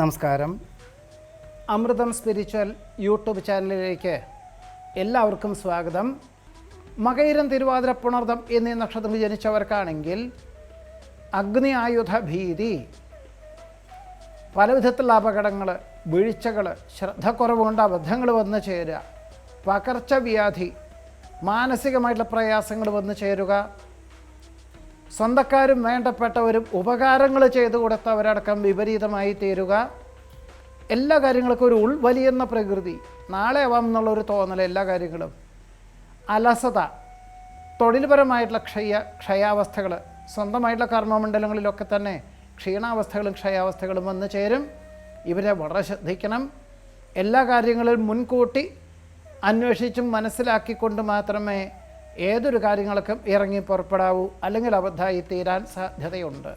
നമസ്കാരം. അമൃതം spiritual YouTube ചാനലിലേക്ക് എല്ലാവർക്കും സ്വാഗതം. മകയിരം തിരുവാതിര പുണർദം എന്നീ നക്ഷത്രം ജനിച്ചവർക്കാണെങ്കിൽ അഗ്നി ആയുധ ഭീതി പലവിധത്തിലുള്ള അപകടങ്ങൾ വീഴ്ചകൾ ശ്രദ്ധക്കുറവുകൊണ്ട് അബദ്ധങ്ങൾ വന്നു ചേരുക പകർച്ചവ്യാധി മാനസികമായിട്ടുള്ള പ്രയാസങ്ങൾ വന്നു ചേരുക സ്വന്തക്കാരും വേണ്ടപ്പെട്ടവരും ഉപകാരങ്ങൾ ചെയ്തു കൊടുത്തവരടക്കം വിപരീതമായി തീരുക. എല്ലാ കാര്യങ്ങൾക്കും ഒരു ഉൾവലിയുന്ന പ്രകൃതി. നാളെ ആവാം എന്നുള്ളൊരു തോന്നൽ എല്ലാ കാര്യങ്ങളും. അലസത തൊഴിൽപരമായിട്ടുള്ള ക്ഷയ ക്ഷയാവസ്ഥകൾ സ്വന്തമായിട്ടുള്ള കർമ്മമണ്ഡലങ്ങളിലൊക്കെ തന്നെ ക്ഷീണാവസ്ഥകളും ക്ഷയാവസ്ഥകളും വന്നു ചേരും. ഇവരെ വളരെ ശ്രദ്ധിക്കണം. എല്ലാ കാര്യങ്ങളും മുൻകൂട്ടി അന്വേഷിച്ചും മനസ്സിലാക്കിക്കൊണ്ട് മാത്രമേ ഏതൊരു കാര്യങ്ങൾക്കും ഇറങ്ങി പുറപ്പെടാവൂ അല്ലെങ്കിൽ അബദ്ധമായി തീരാൻ സാധ്യതയുണ്ട്.